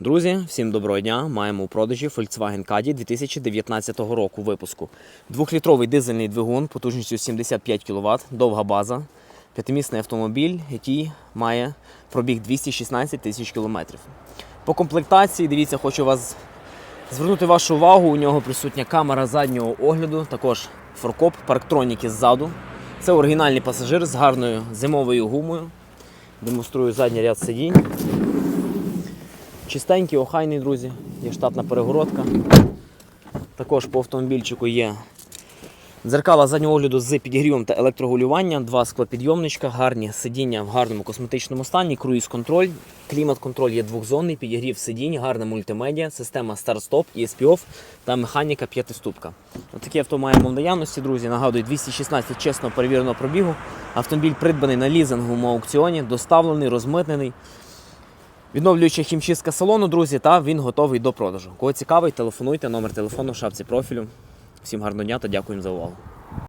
Друзі, всім доброго дня! Маємо у продажі Volkswagen Caddy 2019 року випуску. Двохлітровий дизельний двигун потужністю 75 кВт, довга база, п'ятимісний автомобіль, який має пробіг 216 тисяч кілометрів. По комплектації, дивіться, хочу вас звернути вашу увагу. У нього присутня камера заднього огляду, також форкоп, парктроніки ззаду. Це оригінальний пасажир з гарною зимовою гумою. Демонструю задній ряд сидінь. Чистенький, охайний, друзі. Є штатна перегородка. Також по автомобільчику є дзеркала заднього огляду з підігрівом та електрогулюванням, два склопідйомничка, гарні сидіння в гарному косметичному стані, круїз-контроль, клімат-контроль є двохзонний, підігрів сидінь, гарна мультимедіа, система старт-стоп, ESP-OFF та механіка п'ятиступка. Отакі авто маємо в наявності, друзі. Нагадую, 216 чесно перевіреного пробігу. Автомобіль придбаний на лізинговому аукціоні, доставлений, розмитнений. Відновлююча хімчистка салону, друзі, та він готовий до продажу. Кого цікавий, телефонуйте, номер телефону в шапці профілю. Всім гарного дня та дякуємо за увагу.